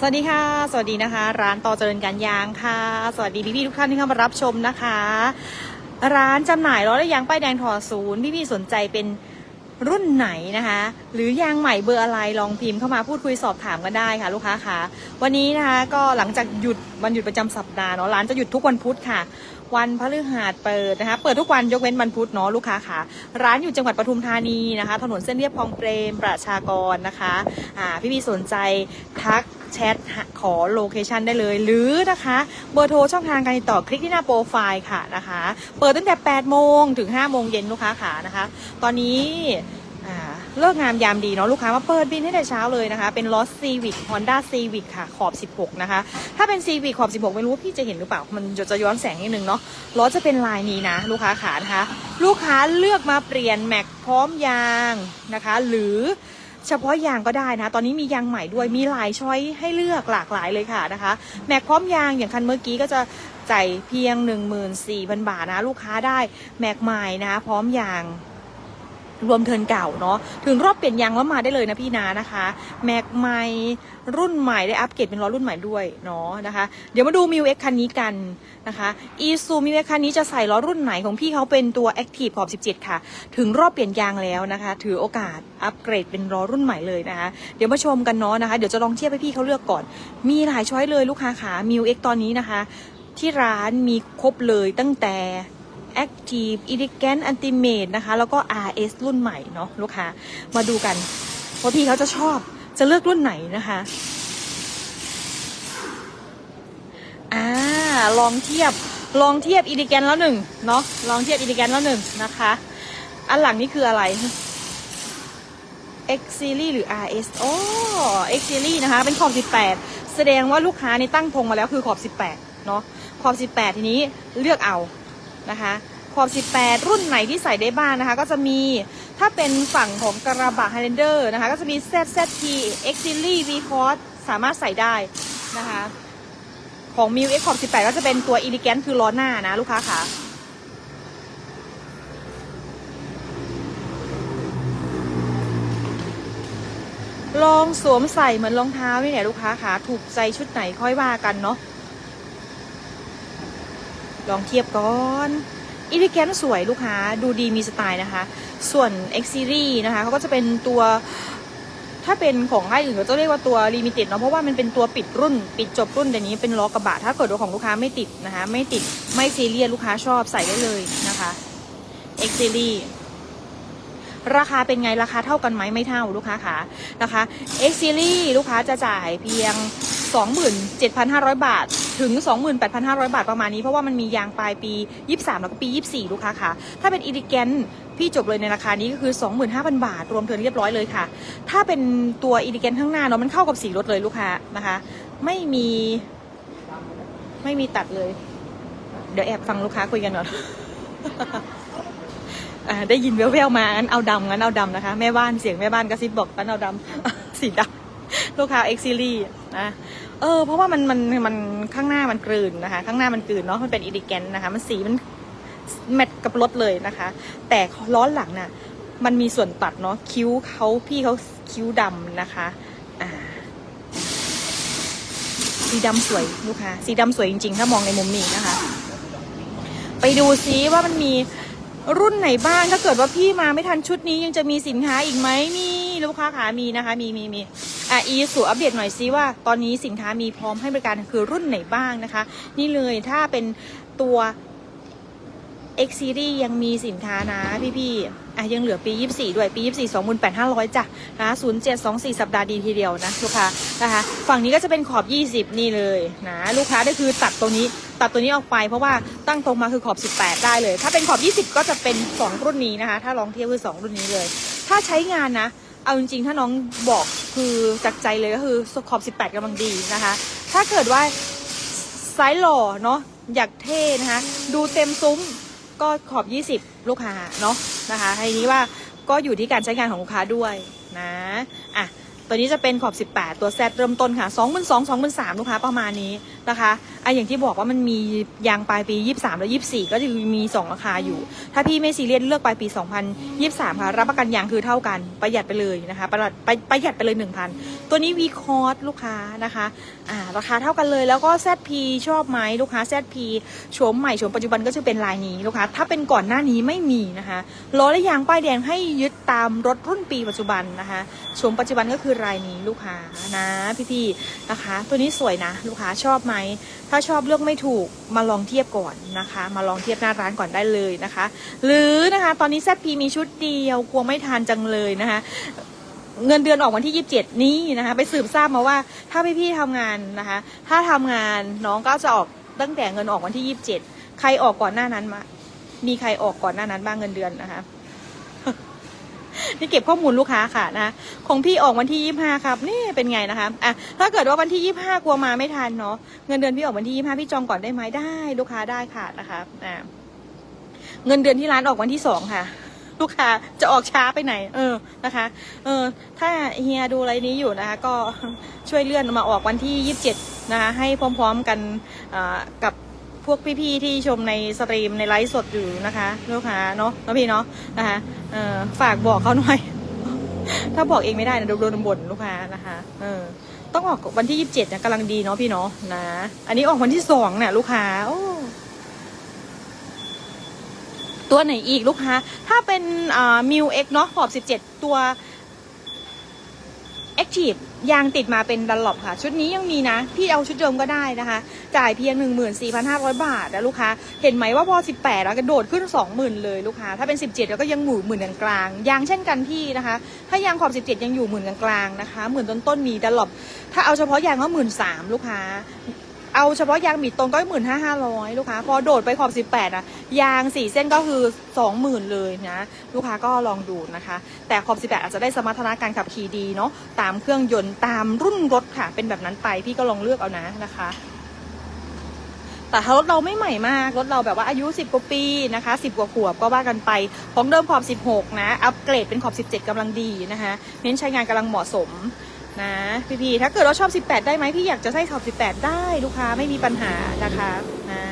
สวัสดีค่ะ สวัสดีนะคะ ร้านต่อเจริญการยางค่ะ สวัสดีพี่ๆทุกท่านที่เข้ามารับชมนะคะ ร้านจำหน่ายล้อและยางป้ายแดงถอดศูนย์พี่ๆสนใจเป็นรุ่นไหนนะคะ หรือยางใหม่เบอร์อะไรลองพิมพ์เข้ามาพูดคุยสอบถามกันได้ค่ะลูกค้าค่ะ วันนี้นะคะก็หลังจากหยุดวันหยุดประจำสัปดาห์เนาะร้านจะหยุดทุกวันพุธค่ะ วันพฤหัสเปิดนะคะ เปิดทุกวันยกเว้นวันพุธเนาะลูกค้าค่ะ ร้านอยู่จังหวัดปทุมธานีนะคะ ถนนเส้นเรียบคลองเปรมประชากรนะคะอ่าพี่พี่สนใจทัก แชทขอโลเคชันได้เลย หรือนะคะเบอร์โทรช่องทางการติดต่อคลิกที่หน้าโปรไฟล์ค่ะนะคะ เปิดตั้งแต่ 8 โมงถึง 5 โมงเย็นลูกค้าค่ะนะคะ ตอนนี้เลิกงามยามดีเนาะลูกค้ามาเปิดบินให้แต่เช้าเลยนะคะ เป็นรถซีวิ c Honda Civic ค่ะ ขอบ 16 นะคะ ถ้าเป็น Civic ขอบ 16 ไม่รู้ว่าพี่จะเห็นหรือเปล่า มันจะย้อนแสงนิดนึงเนาะล้อจะเป็นลายนี้นะ ลูกค้าขานะคะ ลูกค้าเลือกมาเปลี่ยนแม็กพร้อมยางนะคะ หรือ เฉพาะยางก็ได้นะ ตอนนี้มียางใหม่ด้วยมีหลายช้อยให้เลือกหลากหลายเลยค่ะนะคะ แม็กพร้อมยางอย่างคันเมื่อกี้ก็จะจ่ายเพียง 14,000 บาทนะ ลูกค้าได้แม็กใหม่นะคะพร้อมยาง รวมเทินเก่าเนาะถึงรอบเปลี่ยนยางแล้วมาได้เลยนะพี่นานะคะ แม็กใหม่รุ่นใหม่ได้อัปเกรดเป็นล้อรุ่นใหม่ด้วยเนาะนะคะ เดี๋ยวมาดูมิวเอ็กคันนี้กันนะคะอีซูมิวเอ็กคันนี้จะใส่ล้อรุ่นไหนของพี่เขาเป็นตัว Active ขอบ 17 ค่ะ ถึงรอบเปลี่ยนยางแล้วนะคะ ถือโอกาสอัปเกรดเป็นล้อรุ่นใหม่เลยนะคะ เดี๋ยวมาชมกันเนาะนะคะ เดี๋ยวจะลองเทียบให้พี่เขาเลือกก่อน มีหลายช้อยเลยลูกค้าขามิวเอ็กตอนนี้นะคะ ที่ร้านมีครบเลยตั้งแต่ Active Elegant Ultimate นะคะ แล้วก็ RS รุ่นใหม่เนาะลูกค้า มาดูกันว่าพี่เขาจะชอบจะเลือกรุ่นไหนนะคะอ่าลองเทียบลองเทียบ Elegant แล้วหนึ่งเนาะลองเทียบ Elegant แล้วหนึ่งนะคะ อันหลังนี่คืออะไร X Series หรือ RS โอ้ X Series นะคะ เป็นขอบ 18 แสดงว่าลูกค้านี่ตั้งธงมาแล้วคือขอบ 18 เนาะขอบ 18 ทีนี้เลือกเอา นะคะขอบ 18 รุ่นไหนที่ใส่ได้บ้างนะคะ ก็จะมีถ้าเป็นฝั่งของกระบะ Highlander นะคะ ก็จะมี ZZT X Series V Cross สามารถใส่ได้นะคะ ของ m ิว X ขอบ 18 ก็จะเป็นตัว Elegant คือล้อหน้านะ ลูกค้าค่ะลองสวมใส่เหมือนรองเท้านี่แหละลูกค้าค่ะ ถูกใจชุดไหนค่อยว่ากันเนาะ ลองเทียบก่อนอีลิแกนสวยลูกค้าดูดีมีสไตล์นะคะ ส่วน X Series นะคะเขาก็จะเป็นตัวถ้าเป็นของค่ายอื่นเขาจะเรียกว่าตัวลิมิเต็ดเนาะเพราะว่ามันเป็นตัวปิดรุ่น ปิดจบรุ่นแต่นี้เป็นล้อกระบะถ้าเกิดว่าของลูกค้าไม่ติดนะคะ ไม่ติดไม่ซีเรียสลูกค้าชอบใส่ได้เลยนะคะ X Series ราคาเป็นไงราคาเท่ากันไหมไม่เท่าลูกค้าค่ะนะคะ X Series ลูกค้าจะจ่ายเพียง 27,500 บาท ถึง 28,500 บาทประมาณนี้ เพราะว่ามันมียางปลายปี 23 แล้วก็ปี 24 ลูกค้าค่ะ ถ้าเป็นอีลิแกนพี่จบเลยในราคานี้ก็คือ 25,000 บาท รวมเทิร์นเรียบร้อยเลยค่ะ ถ้าเป็นตัวอีลิแกนข้างหน้าเนาะมันเข้ากับสีรถเลยลูกค้านะคะ ไม่มีไม่มีตัดเลย เดี๋ยวแอบฟังลูกค้าคุยกันก่อนได้ยินแว่วๆมางั้นเอาดำงั้นเอาดำนะคะ แม่บ้านเสียงแม่บ้านกระซิบบอกงั้นเอาดำสีดำ ลูกค้าเอ็กซิลี่นะเออเพราะว่ามันมันมันข้างหน้ามันกลืนนะคะ ข้างหน้ามันกลืนเนาะมันเป็นอีดิแกนนะคะ มันสีมันแมทกับรถเลยนะคะ แต่ล้อหลังน่ะมันมีส่วนตัดเนาะคิ้วเขาพี่เขาคิ้วดำนะคะอ่าสีดำสวยลูกค้าสีดำสวยจริงๆ ถ้ามองในมุมนี้นะคะ ไปดูซิว่ามันมี รุ่นไหนบ้างถ้าเกิดว่าพี่มาไม่ทันชุดนี้ยังจะมีสินค้าอีกไหมมีลูกค้าขามีนะคะ มีมีมีอะอีสูอัปเดตหน่อยซิว่า ตอนนี้สินค้ามีพร้อมให้บริการคือรุ่นไหนบ้างนะคะ นี่เลยถ้าเป็นตัว X Series ยังมีสินค้านะพี่ๆอะยังเหลือปี 24 ด้วย ปี 24 28,500จ้ะนะ0724 สัปดาห์ดีทีเดียวนะลูกค้านะคะฝั่งนี้ก็จะเป็นขอบ 20 นี่เลยนะลูกค้าได้คือตัดตัวนี้ตัดตัวนี้ออกไปเพราะว่าตั้งตรงมาคือขอบ 18 ได้เลย ถ้าเป็นขอบ 20 ก็จะเป็น 2 รุ่นนี้นะคะ ถ้าลองเทียบคือ 2 รุ่นนี้เลย ถ้าใช้งานนะ เอาจริงๆ ถ้าน้องบอกคือจากใจเลยก็คือขอบ 18กำลังดีนะคะ ถ้าเกิดว่าไซส์หล่อเนาะอยากเท่นะคะ ดูเต็มซุ้ม ก็ขอบ 20 ลูกค้าเนาะนะคะทีนี้ว่าก็อยู่ที่การใช้งานของลูกค้าด้วยนะอะตัวนี้จะเป็นขอบ 18 ตัวแซดเริ่มต้นค่ะ 2 2 0 0 2 3 0 0ลูกค้าประมาณนี้ นะคะไออย่างที่บอกว่ามันมียางปลายปี 23 และ 24 ก็จะมี 2 ราคาอยู่ ถ้าพี่ไม่ซีเรียสเลือกปลายปี 2023 ค่ะรับประกันยางคือเท่ากันประหยัดไปเลยนะคะ ประหยัดไปประหยัดไปเลย 1,000 ตัวนี้วีคอร์สลูกค้านะคะอ่าราคาเท่ากันเลยแล้วก็ ZP ชอบไหมลูกค้า ZP โฉมใหม่โฉมปัจจุบันก็จะเป็นลายนี้ลูกค้าถ้าเป็นก่อนหน้านี้ไม่มีนะคะล้อและยางป้ายแดงให้ยึดตามรถรุ่นปีปัจจุบันนะคะโฉมปัจจุบันก็คือลายนี้ลูกค้านะพี่ๆนะคะ ตัวนี้สวยนะลูกค้าชอบไหมถ้าชอบเลือกไม่ถูกมาลองเทียบก่อนนะคะ มาลองเทียบหน้าร้านก่อนได้เลยนะคะ หรือนะคะตอนนี้ ZP มีชุดเดียวกลัวไม่ทานจังเลยนะคะเงินเดือนออกวันที่ 27 นี้นะคะ ไปสืบทราบมาว่าถ้าพี่ๆทำงานนะคะ ถ้าทำงานน้องก็จะออกตั้งแต่เงินออกวันที่ 27 ใครออกก่อนหน้านั้นมา มีใครออกก่อนหน้านั้นบ้างเงินเดือนนะคะ นี่เก็บข้อมูลลูกค้าค่ะนะของพี่ออกวันที่25ครับนี่เป็นไงนะคะอะถ้าเกิดว่าวันที่25กลัวมาไม่ทันเนาะเงินเดือนพี่ออกวันที่25พี่จองก่อนได้ไหมได้ลูกค้าได้ค่ะนะคะอะเงินเดือนที่ร้านออกวันที่2ค่ะลูกค้าจะออกช้าไปไหน เออนะคะ เออ ถ้าเฮียดูอะไรนี้อยู่นะคะ ก็ช่วยเลื่อนมาออกวันที่ 27 นะคะให้พร้อมๆกันอ่ากับ พวกพี่ๆที่ชมในสตรีมในไลฟ์สดอยู่นะคะลูกค้าเนาะแล้วพี่เนาะนะคะเออฝากบอกเขาหน่อย ถ้าบอกเองไม่ได้นะโดนบ่นลูกค้านะคะเออต้องออกวันที่27เนี่ยกำลังดีเนาะพี่เนาะนะ อันนี้ออกวันที่สองเนี่ยลูกค้าโอ้ตัวไหนอีกลูกค้า ถ้าเป็นอ่ามิวเอ็กเนาะขอบ 17 ตัว Active ยางติดมาเป็นดันหลบค่ะ ชุดนี้ยังมีนะ พี่เอาชุดเดิมก็ได้นะคะ จ่ายเพียง 14,500 บาทนะลูกค้า เห็นไหมว่าพอ 18 แล้วกระโดดขึ้น 20,000 เลยลูกค้า ถ้าเป็น 17 แล้วก็ยังหมื่นหมื่นกลางยางเช่นกันพี่นะคะ ถ้ายางขอบ 17 ยังอยู่หมื่นกลางนะคะหมื่นต้นๆมีดันหลบถ้าเอาเฉพาะยางก็หมื่นสามลูกค้า เอาเฉพาะยางบิดตรงก็หมื่นห้าห้าร้อยลูกค้า พอโดดไปขอบสิบแปดอะยางสี่เส้นก็คือสองหมื่นเลยนะ ลูกค้าก็ลองดูนะคะ แต่ขอบสิบแปดอาจจะได้สมรรถนะการขับขี่ดีเนาะตามเครื่องยนต์ตามรุ่นรถค่ะ เป็นแบบนั้นไปพี่ก็ลองเลือกเอานะนะคะแต่ถ้ารถเราไม่ใหม่มาก รถเราแบบว่าอายุ 10 กว่าปีนะคะ 10 กว่าขวบก็ว่ากันไป ของเดิมขอบ 16 นะ อัปเกรดเป็นขอบ 17กำลังดีนะคะ เน้นใช้งานกำลังเหมาะสม นะพี่ๆถ้าเกิดเราชอบ 18 ได้ไหมพี่อยากจะใช้ขอบ 18 ได้ลูกค้าไม่มีปัญหานะคะอ่า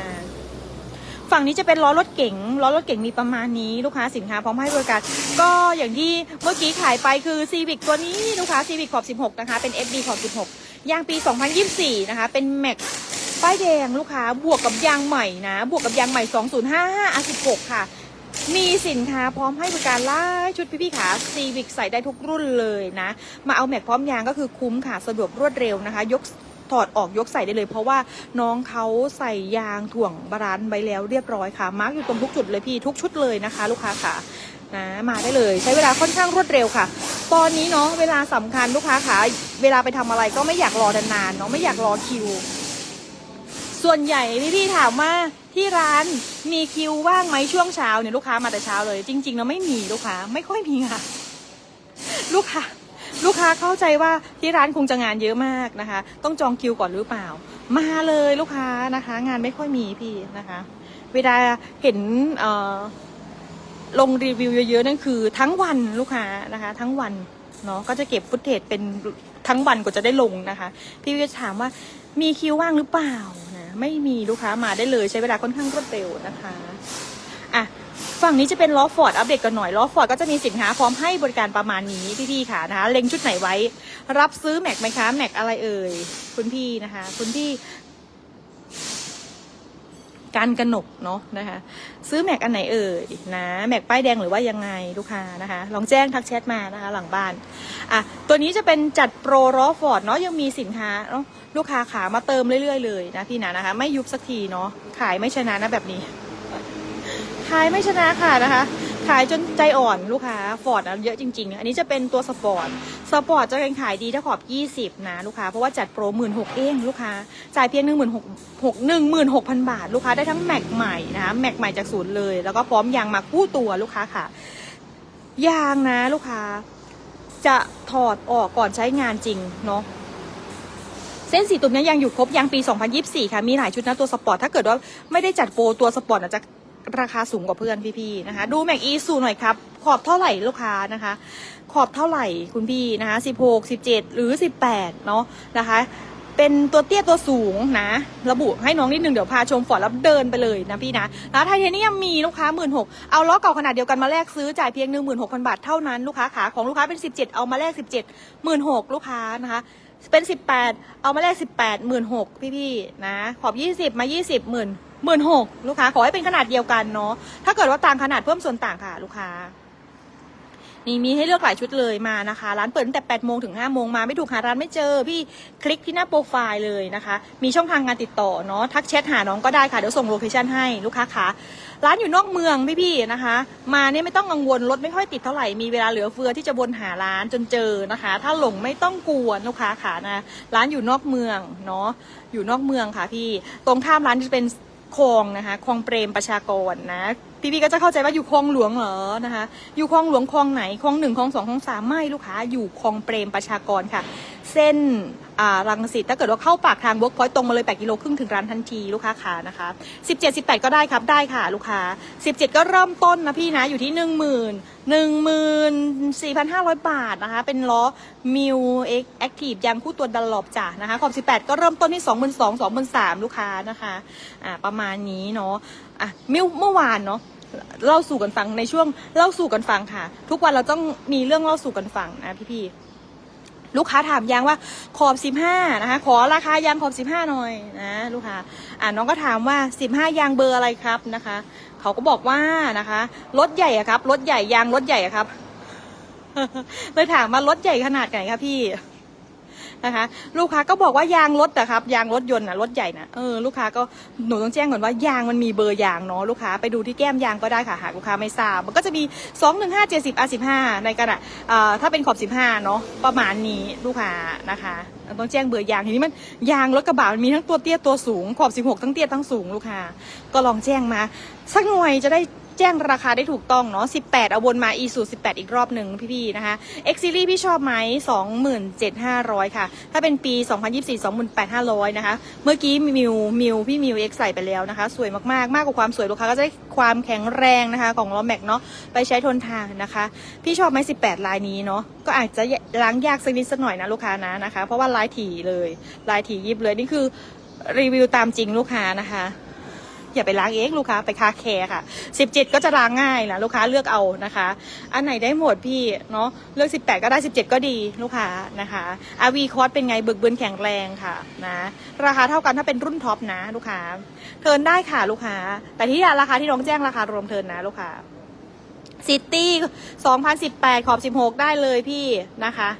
ฝั่งนี้จะเป็นล้อรถเก๋งล้อรถเก๋งมีประมาณนี้ลูกค้าสินค้าพร้อมให้บริการ ก็อย่างที่เมื่อกี้ขายไปคือ Civic ตัวนี้ลูกค้า Civic ขอบ 16 นะคะ เป็น FD ขอบ 16 ยางปี 2024 นะคะ เป็น Max ป้ายแดงลูกค้าบวกกับยางใหม่นะ บวกกับยางใหม่ 2055 R16 ค่ะ มีสินค้าพร้อมให้บริการไล่ชุดพี่ๆขาซีวิกใส่ได้ทุกรุ่นเลยนะ มาเอาแม็กพร้อมยางก็คือคุ้มค่ะสะดวกรวดเร็วนะคะ ยกถอดออกยกใส่ได้เลย เพราะว่าน้องเขาใส่ยางถ่วงบาลานซ์ไว้แล้วเรียบร้อยค่ะมาร์กอยู่ตรงทุกจุดเลยพี่ทุกชุดเลยนะคะ ลูกค้าค่ะนะมาได้เลยใช้เวลาค่อนข้างรวดเร็วค่ะ ตอนนี้เนาะเวลาสำคัญลูกค้าขาเวลาไปทำอะไรก็ไม่อยากรอนานๆเนาะไม่อยากรอคิว ส่วนใหญ่พี่ๆถามว่าที่ร้านมีคิวว่างไหมช่วงเช้าเนี่ยลูกค้ามาแต่เช้าเลย จริงๆแล้วไม่มีลูกค้าไม่ค่อยมีค่ะ ลูกค้าลูกค้าเข้าใจว่าที่ร้านคงจะงานเยอะมากนะคะ ต้องจองคิวก่อนหรือเปล่า มาเลยลูกค้านะคะ งานไม่ค่อยมีพี่นะคะ เวลาเห็นเอ่อลงรีวิวเยอะๆนั่นคือทั้งวันลูกค้านะคะ ทั้งวันเนาะก็จะเก็บฟุตเทจเป็นทั้งวันกว่าจะได้ลงนะคะ พี่ก็จะถามว่ามีคิวว่างหรือเปล่า ไม่มีลูกค้ามาได้เลยใช้เวลาค่อนข้างรวดเร็วนะคะอะฝั่งนี้จะเป็นล้อฟอร์ดอัปเดตกันหน่อยล้อฟอร์ดก็จะมีสินค้าพร้อมให้บริการประมาณนี้พี่ๆค่ะนะคะเล็งชุดไหนไว้ รับซื้อแม็กไหมคะแม็กอะไรเอ่ยคุณพี่นะคะ คุณพี่ การกระหนกเนาะนะคะ ซื้อแม็กอันไหนเอ่ยนะแม็กป้ายแดงหรือว่ายังไงลูกค้านะคะ ลองแจ้งทักแชทมานะคะ หลังบ้านอะตัวนี้จะเป็นจัดโปรรอฟอร์ดเนาะยังมีสินค้าเนาะลูกค้าขามาเติมเรื่อยๆเลยนะพี่นะนะคะ ไม่ยุบสักทีเนาะขายไม่ชนะนะแบบนี้ ขายไม่ชนะค่ะนะคะ ขายจนใจอ่อนลูกค้าฟอร์ดนะเยอะจริง ๆ อันนี้จะเป็นตัวสปอร์ตสปอร์ตจะเป็นขายดีถ้าขอบ 20 นะลูกค้า เพราะว่าจัดโปรหมื่นหกเองลูกค้า จ่ายเพียงหนึ่งหมื่นหกหนึ่งหมื่นหกพันบาท ลูกค้าได้ทั้งแม็กใหม่นะคะแม็กใหม่จากศูนย์เลย แล้วก็พร้อมยางมาคู่ตัวลูกค้าค่ะ ยางนะลูกค้า จะถอดออกก่อนใช้งานจริงเนาะเส้นสีตุ่มนี้ยังอยู่ครบยางปี 2024 ค่ะ มีหลายชุดนะตัวสปอร์ต ถ้าเกิดว่าไม่ได้จัดโปรตัวสปอร์ตจะ ราคาสูงกว่าเพื่อนพี่ๆนะคะ ดูแม็กอีสูหน่อยครับ ขอบเท่าไหร่ลูกค้านะคะ ขอบเท่าไหร่คุณพี่นะคะ16 17หรือ18เนาะนะคะเป็นตัวเตี้ยตัวสูงนะ ระบุให้น้องนิดนึงเดี๋ยวพาชมฟอร์ดแล้วเดินไปเลยนะพี่นะแล้วไทเทเนียมมีลูกค้า 1 6ื่นเอาล้อเก่าขนาดเดียวกันมาแลกซื้อจ่ายเพียง 16,000 บาทเท่านั้นลูกค้าขาของลูกค้าเป็น 17 เอามาแลก 17 1 6 0 0ลูกค้านะคะ เป็น 18 เอามาแลก 18 1 6 0 0พี่ๆนะขอบ 20 มา 20หมื่น หมื่นหกลูกค้า ขอให้เป็นขนาดเดียวกันเนาะถ้าเกิดว่าต่างขนาดเพิ่มส่วนต่างค่ะ ลูกค้า นี่มีให้เลือกหลายชุดเลยมานะคะ ร้านเปิดตั้งแต่8โมงถึง5โมงมาไม่ถูกหาร้านไม่เจอ พี่คลิกที่หน้าโปรไฟล์เลยนะคะ มีช่องทางการติดต่อเนาะทักแชทหาน้องก็ได้ค่ะ เดี๋ยวส่งโลเคชั่นให้ลูกค้าคะร้านอยู่นอกเมืองพี่ๆนะคะ มาเนี่ยไม่ต้องกังวลรถไม่ค่อยติดเท่าไหร่มีเวลาเหลือเฟือที่จะวนหาร้านจนเจอนะคะ ถ้าหลงไม่ต้องกลัวลูกค้าค่ะนะร้านอยู่นอกเมืองเนาะอยู่นอกเมืองค่ะพี่ตรงข้ามร้านจะเป็น คลองนะคะคลองเปรมประชากรนะพี่ๆก็จะเข้าใจว่าอยู่คลองหลวงเหรอนะคะ อยู่คลองหลวงคลองไหนคลองหนึ่งคลองสองคลองสามไม่ลูกค้าอยู่คลองเปรมประชากรค่ะ เส้นรังสิตถ้าเกิดว่าเข้าปากทางเวิร์กพอยต์ตรงมาเลย 8 กิโลครึ่งถึงร้านทันทีลูกค้าขานะคะ 17 18 ก็ได้ครับได้ค่ะลูกค้า 17 ก็เริ่มต้นนะพี่นะ อยู่ที่ 1 0 0 0 0 14,500 บาทนะคะ เป็นล้อมิวเอ็กแอคทีฟยางคู่ตัวดันหลบจ้ะนะคะขอบ 18 ก็เริ่มต้นที่ 22,000 23,000ลูกค้านะคะอ่าประมาณนี้เนาะอะมิวเมื่อวานเนาะเล่าสู่กันฟังในช่วงเล่าสู่กันฟังค่ะ ทุกวันเราต้องมีเรื่องเล่าสู่กันฟังนะพี่ๆ ลูกค้าถามยางว่าขอบสิบห้านะคะ ขอราคายางขอบสิบห้าหน่อยนะลูกค้าอ่าน้องก็ถามว่าสิบห้ายางเบอร์อะไรครับนะคะ เขาก็บอกว่านะคะรถใหญ่อะครับรถใหญ่ยางรถใหญ่อะครับเลยถามว่ารถใหญ่ขนาดไหนครับพี่ นะคะ ลูกค้าก็บอกว่ายางรถอะครับยางรถยนต์อะรถใหญ่นะเออลูกค้าก็หนูต้องแจ้งก่อนว่ายางมันมีเบอร์ยางเนาะลูกค้าไปดูที่แก้มยางก็ได้ค่ะหากลูกค้าไม่ทราบมันก็จะมีสองหนึ่งห้าเจ็ดสิบอาสิบห้าในกระดาษอ่าถ้าเป็นขอบสิบห้าเนาะประมาณนี้ลูกค้านะคะต้องแจ้งเบอร์ยางทีนี้มันยางรถกระบะมันมีทั้งตัวเตี้ยตัวสูงขอบสิบหกทั้งเตี้ยทั้งสูงลูกค้าก็ลองแจ้งมา สักหน่อยจะได้ แจ้งราคาได้ถูกต้องเนาะ18 เอาวนมา e สู18 อีกรอบหนึ่งพี่ๆนะคะ X Series พี่ชอบไหม27,500 ค่ะ ถ้าเป็นปี 2024 28,500 นะคะ เมื่อกี้มิวมิวพี่มิว X ใส่ไปแล้วนะคะ สวยมากๆ มากกว่าความสวยลูกค้าก็จะได้ความแข็งแรงนะคะของล้อแม็กเนาะไปใช้ทนทางนะคะ พี่ชอบไหม18 ลายนี้เนาะก็อาจจะล้างยากสักนิดสักหน่อยนะลูกค้านะนะคะ เพราะว่าลายถี่เลยลายถี่ยิบเลยนี่คือรีวิวตามจริงลูกค้านะคะ อย่าไปล้างเองลูกค้าไปคาแคร์ค่ะ 17 ก็จะล้างง่ายนะลูกค้าเลือกเอานะคะ อันไหนได้หมดพี่เนาะเลือก 18 ก็ได้ 17 ก็ดีลูกค้านะคะอาวีคอร์สเป็นไงบึกบึนแข็งแรงค่ะนะราคาเท่ากันถ้าเป็นรุ่นท็อปนะลูกค้าเทินได้ค่ะลูกค้า แต่ที่ราคาที่น้องแจ้งราคารวมเทินนะลูกค้าซิตี้2018 ขอบ 16 ได้เลยพี่นะคะ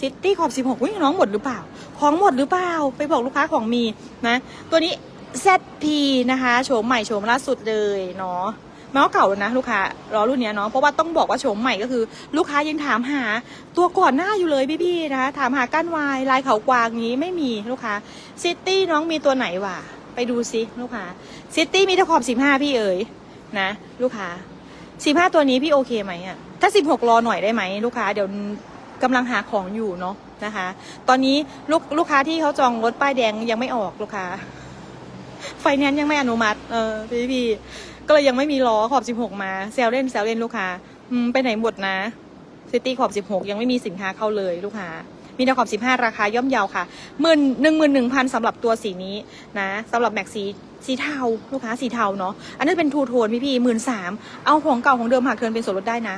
ซิตี้ขอบ 16อุ้ยน้องหมดหรือเปล่า ของหมดหรือเปล่า ไปบอกลูกค้าของมีนะ ตัวนี้ ZP นะคะโฉมใหม่โฉมล่าสุดเลยเนาะแม้ว่าเก่าแล้วนะลูกค้ารอรุ่นเนี้ยเนาะเพราะว่าต้องบอกว่าโฉมใหม่ก็คือ ลูกค้ายังถามหาตัวก่อนหน้าอยู่เลยพี่ๆนะคะถามหาก้านวายลายเขากวางนี้ไม่มีลูกค้าซิตี้น้องมีตัวไหนวะไปดูซิลูกค้าซิตี้มีตะขอบสิบห้าพี่เอ๋ยนะ ลูกค้าสิบห้าตัวนี้พี่โอเคไหมอะถ้าสิบหกรอหน่อยได้ไหมลูกค้าเดี๋ยวกำลังหาของอยู่เนาะนะคะ ตอนนี้ลูกลูกค้าที่เขาจองรถป้ายแดงยังไม่ออกลูกค้า ไฟแนนซ์ยังไม่อนุมัติ เออพี่พี่ก็เลยยังไม่มีล้อขอบ 16 มาแซวเล่นแซวเล่นลูกค้าอืมไปไหนหมดนะซิตี้ขอบ 16 ยังไม่มีสินค้าเข้าเลยลูกค้ามีแต่ขอบ 15 ราคาย่อมเยาวค่ะหมื่นหนึ่งหมื่นหนึ่งพันสำหรับตัวสีนี้นะสำหรับแม็กสีสีเทาลูกค้าสีเทาเนาะอันนี้เป็นทูโทนพี่พี่หมื่นสามเอาของเก่าของเดิมหักเทินเป็นส่วนลดได้นะ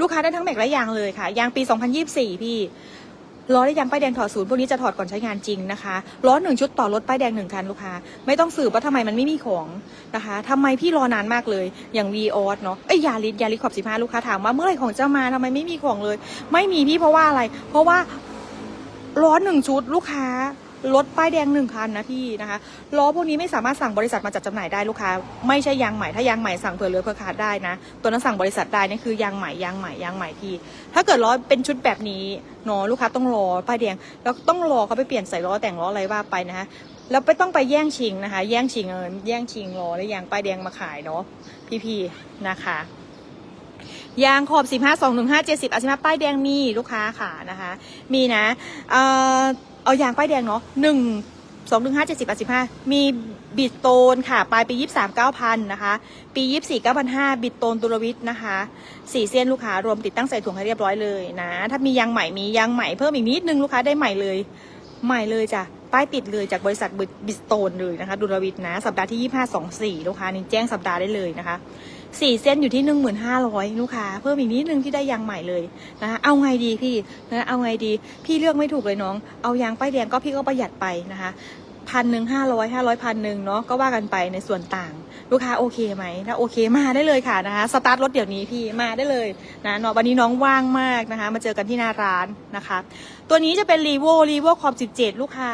ลูกค้าได้ทั้งแม็กและยางเลยค่ะยางปี 2024 พี่ ล้อได้ยางป้ายแดงถอดศูนย์พวกนี้จะถอดก่อนใช้งานจริงนะคะล้อหนึ่งชุดต่อรถป้ายแดงหนึ่งคันลูกค้าไม่ต้องสืบว่าทำไมมันไม่มีของนะคะทำไมพี่รอนานมากเลยอย่างวีออสเนาะไอ้ยยาลิสยาลิสขอบสิบห้าลูกค้าถามว่าเมื่อไหร่ของจะมาทำไมไม่มีของเลย ไม่มีพี่เพราะว่าอะไร เพราะว่าล้อหนึ่งชุดลูกค้า รถป้ายแดงหนึ่งคันนะพี่นะคะล้อพวกนี้ไม่สามารถสั่งบริษัทมาจัดจำหน่ายได้ลูกค้า ไม่ใช่ยางใหม่ถ้ายางใหม่สั่งเผื่อเหลือเผื่อขาดได้นะ ตัวนั้นสั่งบริษัทได้นี่คือยางใหม่ยางใหม่ยางใหม่พี่ ถ้าเกิดล้อเป็นชุดแบบนี้เนาะลูกค้าต้องรอป้ายแดงแล้วต้องรอเขาไปเปลี่ยนใส่ล้อแต่งล้ออะไรว่าไปนะคะแล้วไปต้องไปแย่งชิงนะคะ แย่งชิงเออแย่งชิงล้อแล้วยางป้ายแดงมาขายเนาะพี่ๆนะคะยางขอบ 15 2 1 5 70อาชิมาป้ายแดงมีลูกค้าค่ะนะคะ มีนะเอ่อ เอายางป้ายแดงเนาะหนึ่งสองถึงห้าเจ็ดสิบแปดสิบห้ามีบิดโตนค่ะ ปลายปียี่สามเก้าพันนะคะ ปียี่สี่เก้าพันห้าบิดโตนตุลวิทย์นะคะสี่เส้นลูกค้ารวมติดตั้งใส่ถุงให้เรียบร้อยเลยนะ ถ้ามียางใหม่มียางใหม่เพิ่มอีกนิดนึงลูกค้าได้ใหม่เลย ใหม่เลยจ้ะป้ายติดเลยจากบริษัทบิสโตนเลยนะคะดุลวิทย์นะ สัปดาห์ที่ยี่ห้าสองสี่ลูกค้านี่แจ้งสัปดาห์ได้เลยนะคะ สี่เส้นอยู่ที่หนึ่งหมื่นห้าร้อยลูกค้า เพิ่มอีกนิดนึงที่ได้ยางใหม่เลยนะคะเอาไงดีพี่นะเอาไงดี พี่เลือกไม่ถูกเลยน้อง เอายางป้ายแดงก็พี่ก็ประหยัดไปนะคะพันหนึ่งห้าร้อยห้าร้อยพันหนึ่งเนาะก็ว่ากันไปในส่วนต่าง ลูกค้าโอเคไหมถ้าโอเคมาได้เลยค่ะนะคะสตาร์ทรถเดี๋ยวนี้พี่มาได้เลยนะเนาะวันนี้น้องว่างมากนะคะ มาเจอกันที่หน้าร้านนะคะ ตัวนี้จะเป็นรีโวรีโวคอม17ลูกค้า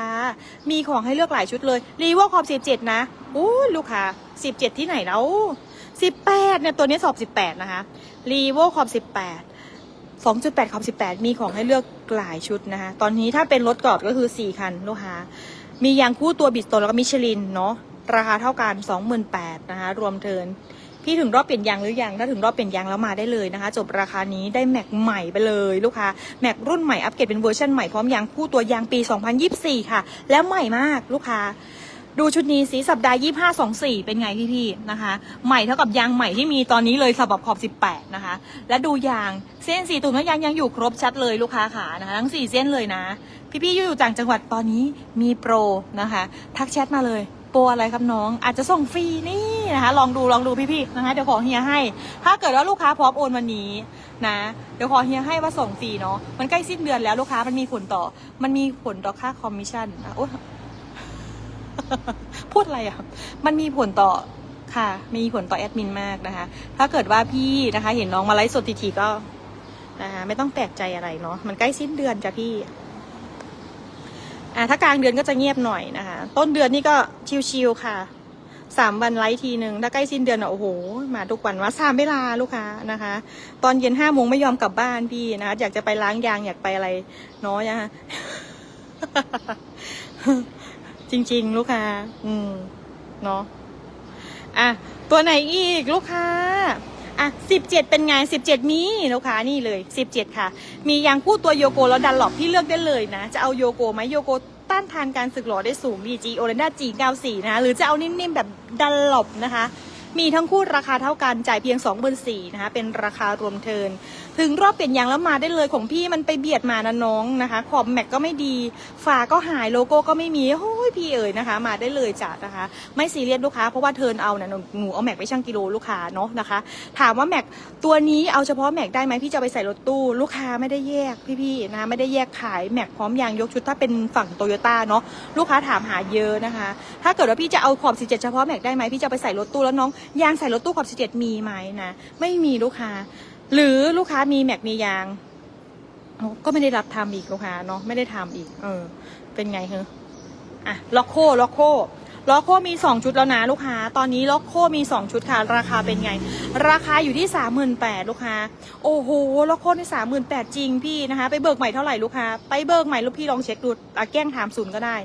มีของให้เลือกหลายชุดเลยรีโวคอม17นะอู้ลูกค้า17ที่ไหนแล้ว 18เนี่ยตัวนี้สอบ18นะคะรีโวคอม18 2.8คอม18มีของให้เลือกหลายชุดนะคะ ตอนนี้ถ้าเป็นรถกรอบก็คือ4คันลูกค้า มียางคู่ตัวบิสโตนแล้วก็มิชลินเนาะราคาเท่ากัน28,000นะคะรวมเทินพี่ถึงรอบเปลี่ยนยางหรือยังถ้าถึงรอบเปลี่ยนยางแล้วมาได้เลยนะคะ จบราคานี้ได้แม็กใหม่ไปเลยลูกค้าแม็กรุ่นใหม่อัปเกรดเป็นเวอร์ชันใหม่พร้อมยางคู่ตัวยางปี 2024 ค่ะ แล้วใหม่มากลูกค้า ดูชุดนี้สีสัปดาห์25 24เป็นไงพี่ๆนะคะ ใหม่เท่ากับยางใหม่ที่มีตอนนี้เลยสำหรับขอบ18นะคะ และดูยางเส้นสีตุ่มและยางยังอยู่ครบชัดเลยลูกค้าขานะคะทั้ง4เส้นเลยนะ พี่ๆอยู่ต่างจังหวัดตอนนี้มีโปรนะคะ ทักแชทมาเลยโปรอะไรครับน้อง อาจจะส่งฟรีนี่นะคะ ลองดูลองดูพี่ๆนะคะเดี๋ยวขอเฮียให้ ถ้าเกิดว่าลูกค้าพร้อมโอนวันนี้นะ เดี๋ยวขอเฮียให้ว่าส่งฟรีเนาะมันใกล้สิ้นเดือนแล้วลูกค้ามันมีผลต่อ มันมีผลต่อค่าคอมมิชชั่นนะโอ๊ย พูดอะไรอะ มันมีผลต่อค่ะ มีผลต่อแอดมินมากนะคะ ถ้าเกิดว่าพี่นะคะ เห็นน้องมาไลฟ์สดทีๆก็นะคะไม่ต้องแปลกใจอะไรเนาะ มันใกล้สิ้นเดือนจ้ะพี่อ่าถ้ากลางเดือนก็จะเงียบหน่อยนะคะ ต้นเดือนนี่ก็ชิวๆค่ะสามวันไลฟ์ทีหนึ่งถ้าใกล้สิ้นเดือนอะโอ้โห มาทุกวันว่าสามเวลาลูกค้านะคะ ตอนเย็นห้าโมงไม่ยอมกลับบ้านพี่นะคะอยากจะไปล้างยางอยากไปอะไรเนาะนะคะ จริง ๆ ลูกค้า อืม เนาะอะ ตัวไหนอีกลูกค้า อะสิบเจ็ดเป็นไงสิบเจ็ดมีลูกค้านี่เลยสิบเจ็ดค่ะ มียางคู่ตัวโยโกแล้วดันหลอกพี่เลือกได้เลยนะ จะเอาโยโกไหมโยโกต้านทานการสึกหรอได้สูง BG o r e n d a G94 นะคะหรือจะเอานิ่มๆแบบดันหลบนะคะ มีทั้งคู่ราคาเท่ากันจ่ายเพียง2 4 0 0 0นะคะ เป็นราคารวมเทิน ถึงรอบเปลี่ยนยางแล้วมาได้เลยของพี่มันไปเบียดมานะน้องนะคะ ขอบแม็กก็ไม่ดี ฝาก็หายโลโก้ก็ไม่มีโอ้ยพี่เอ๋ยนะคะ มาได้เลยจ้ะนะคะ ไม่ซีเรียสลูกค้าเพราะว่าเทิร์นเอาเนี่ยหนูเอาแม็กไปชั่งกิโลลูกค้าเนาะนะคะ ถามว่าแม็กตัวนี้เอาเฉพาะแม็กได้ไหมพี่จะไปใส่รถตู้ ลูกค้าไม่ได้แยกพี่ๆนะไม่ได้แยกขายแม็กพร้อมยางยกชุดถ้าเป็นฝั่งโตโยต้าเนาะลูกค้าถามหาเยอะนะคะ ถ้าเกิดว่าพี่จะเอาขอบ17เฉพาะแม็กได้ไหมพี่จะไปใส่รถตู้แล้วน้องยางใส่รถตู้ขอบ17มีไหมนะไม่มีลูกค้า หรือลูกค้ามีแม็กมียาง ก็ไม่ได้รับทำอีกลูกค้าเนาะไม่ได้ทำอีก เออ เป็นไงเฮ้อะล็อกโคล็อกโค ล็อกโคมีสองชุดแล้วนะลูกค้า ตอนนี้ล็อกโคมีสองชุดค่ะ ราคาเป็นไง ราคาอยู่ที่สามหมื่นแปดลูกค้า โอ้โห ล็อกโคในสามหมื่นแปดจริงพี่นะคะ ไปเบิกใหม่เท่าไหร่ลูกค้า ไปเบิกใหม่ลูกพี่ลองเช็คดูอะแกล้งถามศูนย์ก็ได้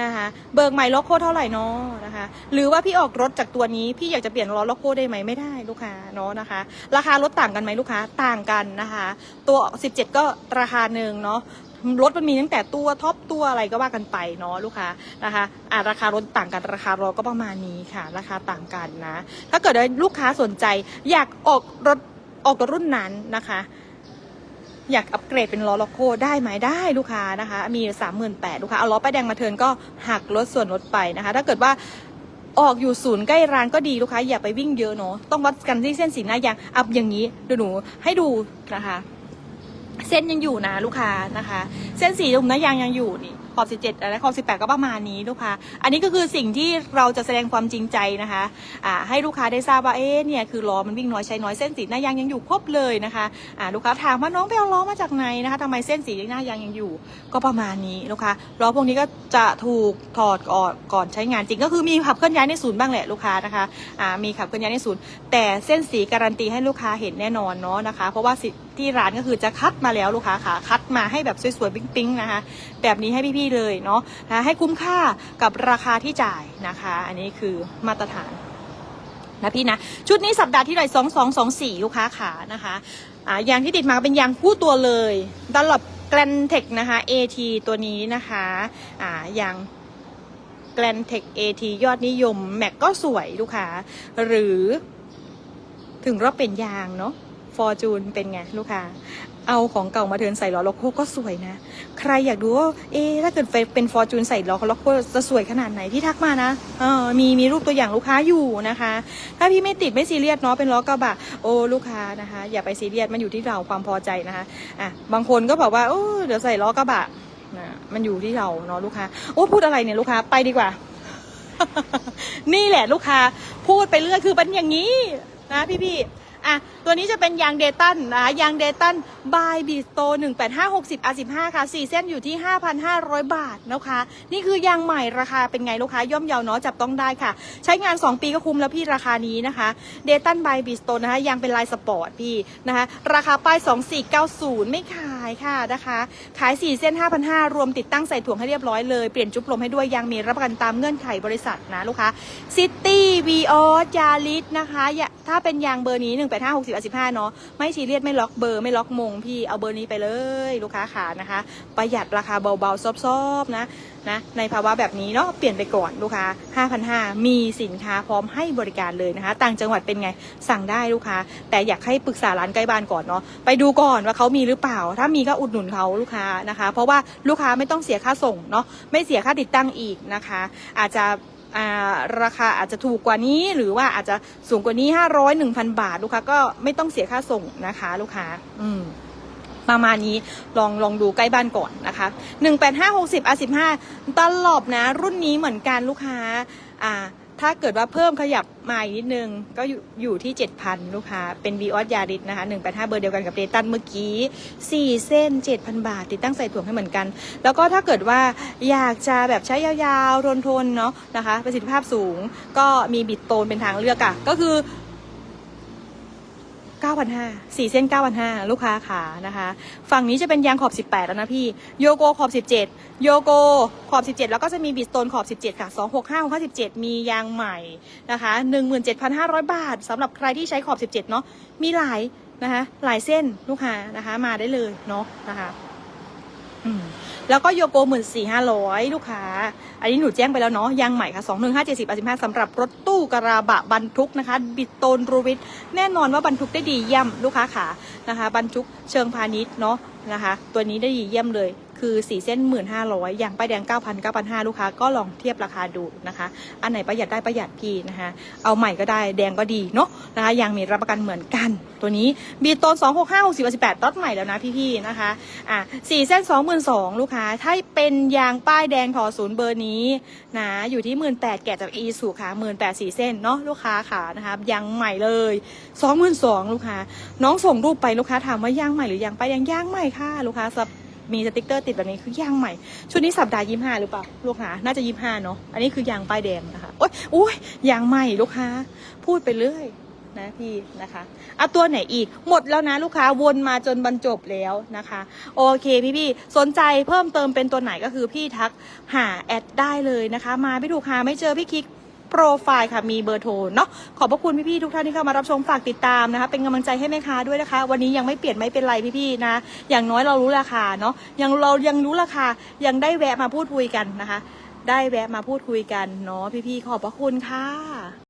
นะคะ เบิกใหม่ล็อกโคเท่าไหร่เนาะนะคะ หรือว่าพี่ออกรถจากตัวนี้พี่อยากจะเปลี่ยนล้อล็อกโคได้ไหมไม่ได้ลูกค้าเนาะนะคะ ราคารถต่างกันไหมลูกค้า ต่างกันนะคะ ตัว 17 ก็ราคาหนึ่งเนาะ รถมันมีตั้งแต่ตัวท็อปตัวอะไรก็ว่ากันไปเนาะลูกค้านะคะอ่าราคารถต่างกันราคารถก็ประมาณนี้ค่ะ ราคาต่างกันนะ ถ้าเกิดลูกค้าสนใจ อยากออกรถออกรถรุ่นนั้นนะคะ อยากอัปเกรดเป็นล้อล็อกโคได้ไหมได้ลูกค้านะคะ มีสามหมื่นแปดลูกค้าเอาล้อป้ายแดงมาเทิร์นก็หักลดส่วนลดไปนะคะ ถ้าเกิดว่าออกอยู่ศูนย์ใกล้ร้านก็ดีลูกค้าอย่าไปวิ่งเยอะเนาะต้องวัดกันที่เส้นสีหน้ายางอัพอย่างนี้เดี๋ยวหนูให้ดูนะคะ เส้นยังอยู่นะลูกค้านะคะ เส้นสีตรงหน้ายางยังอยู่นี่ขอบ17และขอบ18 ก็ประมาณนี้ลูกค้า อันนี้ก็คือสิ่งที่เราจะแสดงความจริงใจนะคะอ่าให้ลูกค้าได้ทราบว่าเอ๊ะเนี่ยคือล้อมันวิ่งน้อยใช้น้อยเส้นสีหน้ายางยังอยู่ครบเลยนะคะอ่าลูกค้าถามว่าน้องไปเอาล้อมาจากไหนนะคะทำไมเส้นสีหน้ายางยังอยู่ ก็ประมาณนี้ลูกค้าล้อพวกนี้ก็จะถูกถอดก่อนก่อนใช้งานจริง ก็คือมีขับเคลื่อนย้ายในศูนย์บ้างแหละลูกค้านะคะอ่ามีขับเคลื่อนย้ายในศูนย์ แต่เส้นสีการันตีให้ลูกค้าเห็นแน่นอนเนาะนะคะ เพราะว่าสิ ที่ร้านก็คือจะคัดมาแล้วลูกค้าค่ะคัดมาให้แบบสวยๆปิ๊งๆนะคะแบบนี้ให้พี่ๆเลยเนาะนะให้คุ้มค่ากับราคาที่จ่ายนะคะ อันนี้คือมาตรฐานนะพี่นะชุดนี้สัปดาห์ที่ไหนสองสองสองสี่ลูกค้าขานะคะอ่ายางที่ติดมาเป็นยางคู่ตัวเลยดัลลบแกรนเทคนะคะ AT ตัวนี้นะคะอ่ายางแกลนเทคเอทียอดนิยม แม็กก็สวยลูกค้า หรือถึงรอบเป็นยางเนาะ ฟอร์จูนเป็นไงลูกค้าเอาของเก่ามาเทินใส่ล้อโลโก้ก็สวยนะ ใครอยากดูว่าเอ๊ถ้าเกิดเป็นฟอร์จูนใส่ล้อโลโก้จะสวยขนาดไหนที่ทักมานะเออมีมีรูปตัวอย่างลูกค้าอยู่นะคะ ถ้าพี่ไม่ติดไม่ซีเรียสเนาะเป็นล้อกระบะโอ้ลูกค้านะคะ อย่าไปซีเรียสมันอยู่ที่เราความพอใจนะคะอะบางคนก็บอกว่าโอ้เดี๋ยวใส่ล้อกระบะนะมันอยู่ที่เราเนาะลูกค้าโอ้พูดอะไรเนี่ยลูกค้าไปดีกว่า นี่แหละลูกค้าพูดไปเรื่อยคือเป็นอย่างนี้นะพี่พี่ๆ อะตัวนี้จะเป็นยางเดตันนะยางเดตันบายบีสโต18560 R15 ค่ะ 4 เส้นอยู่ที่ 5,500 บาทนะคะ นี่คือยางใหม่ราคาเป็นไงลูกค้าย่อมเยาเนาะจับต้องได้ค่ะ ใช้งาน 2 ปีก็คุ้มแล้วพี่ราคานี้นะคะเดตันบายบีสโตนะคะยางเป็นลายสปอร์ตพี่นะคะราคาป้าย 2490 ไม่ขาย ค่ะนะคะ ขาย 4 เส้น 5,500 รวมติดตั้งใส่ถ่วงให้เรียบร้อยเลย เปลี่ยนจุ๊บลมให้ด้วยยางมีรับประกันตามเงื่อนไขบริษัทนะลูกค้าซิตี้วีออสยาลิสนะคะอย่าถ้าเป็นยางเบอร์นี้ 185 60 15เนาะไม่ซีเรียสไม่ล็อกเบอร์ไม่ล็อกมงพี่เอาเบอร์นี้ไปเลย ลูกค้าขานะคะ ประหยัดราคาเบาๆซอบๆนะ นะในภาวะแบบนี้เนาะเปลี่ยนไปก่อนลูกค้า5,500 มีสินค้าพร้อมให้บริการเลยนะคะ ต่างจังหวัดเป็นไงสั่งได้ลูกค้า แต่อยากให้ปรึกษาร้านใกล้บ้านก่อนเนาะไปดูก่อนว่าเขามีหรือเปล่า ถ้ามีก็อุดหนุนเขาลูกค้านะคะ เพราะว่าลูกค้าไม่ต้องเสียค่าส่งเนาะไม่เสียค่าติดตั้งอีกนะคะ อาจจะราคาอาจจะถูกกว่านี้หรือว่าอาจจะสูงกว่านี้ 500 1,000 บาท ลูกค้าก็ไม่ต้องเสียค่าส่งนะคะ ลูกค้า อืม ประมาณนี้ลองลองดูใกล้บ้านก่อนนะคะ185 60 R15 ตลอบนะ รุ่นนี้เหมือนกันลูกค้าอ่าถ้าเกิดว่าเพิ่มขยับมาอีกนิดนึง ก็อยู่อยู่ที่ 7,000 ลูกค้า เป็น v ีออสยาริสนะคะ 185 เบอร์เดียวกันกับเดตันเมื่อกี้ 4 เส้น 7,000 บาท ติดตั้งใส่ถ่วงให้เหมือนกัน แล้วก็ถ้าเกิดว่าอยากจะแบบใช้ยาวๆ ทนๆ เนาะนะคะ ประสิทธิภาพสูง ก็มีบิดโตนเป็นทางเลือกอะก็คือ 9,500สี่เส้น 9,500 ลูกค้าขานะคะ ฝั่งนี้จะเป็นยางขอบ 18 แล้วนะพี่ โยโกขอบ 17 โยโกขอบ 17 แล้วก็จะมีบิสโตนขอบ 17 ค่ะ 265 6 17มียางใหม่นะคะ 17,500 บาทสำหรับใครที่ใช้ขอบ 17 เนาะมีหลายนะคะ หลายเส้นลูกค้านะคะ มาได้เลยเนาะนะคะ อืม แล้วก็โยโกหมื่นสี่ห้าร้อยลูกค้า อันนี้หนูแจ้งไปแล้วเนาะยางใหม่ค่ะสองหนึ่งห้าเจ็ดสิบสิบห้าสำหรับรถตู้กระบะบรรทุกนะคะ บิดโตนรูวิทแน่นอนว่าบรรทุกได้ดีเยี่ยมลูกค้าขานะคะ บรรทุกเชิงพาณิชย์เนาะนะคะ ตัวนี้ได้ดีเยี่ยมเลย คือสี่เส้นหมื่นห้าร้อยยางป้ายแดงเก้าพันเก้าพันห้าลูกค้าก็ลองเทียบราคาดูนะคะ อันไหนประหยัดได้ประหยัดพี่นะคะ เอาใหม่ก็ได้แดงก็ดีเนาะนะคะยางมีรับประกันเหมือนกัน ตัวนี้บีโตนสองหกห้าหกสิบสิบแปดใหม่แล้วนะพี่ๆนะคะอะสี่เส้นสองหมื่นสองลูกค้า ถ้าเป็นยางป้ายแดงถอศูนย์เบอร์นี้นะอยู่ที่หมื่นแปดแกะจากอีสุค่ะหมื่นแปดสี่เส้นเนาะลูกค้าค่ะนะคะยางใหม่เลยสองหมื่นสองลูกค้า น้องส่งรูปไปลูกค้าถามว่ายางใหม่หรือยางป้ายแดงยางใหม่ค่ะ ลูกค้าสับ มีสติกเกอร์ติดแบบนี้คือยางใหม่ ชุดนี้สัปดาห์ยี่ห้าหรือเปล่าลูกค้าน่าจะยี่ห้าเนาะอันนี้คือยางป้ายแดงนะคะโอ๊ยโอ๊ยยางใหม่ลูกค้า พูดไปเรื่อยนะพี่นะคะเอาตัวไหนอีกหมดแล้วนะลูกค้าวนมาจนบรรจบแล้วนะคะ โอเคพี่พี่ๆสนใจเพิ่มเติมเป็นตัวไหนก็คือพี่ทักหาแอดได้เลยนะคะ มาไม่ถูกหาไม่เจอพี่คลิก โปรไฟล์ค่ะมีเบอร์โทรเนาะขอบพระคุณพี่ๆทุกท่านที่เข้ามารับชมฝากติดตามนะคะ เป็นกำลังใจให้แม่ค้าด้วยนะคะ วันนี้ยังไม่เปลี่ยนไม่เป็นไรพี่ๆนะ อย่างน้อยเรารู้ราคาเนาะยังเรายังรู้ราคายังได้แวะมาพูดคุยกันนะคะ ได้แวะมาพูดคุยกันเนาะพี่ๆขอบพระคุณค่ะ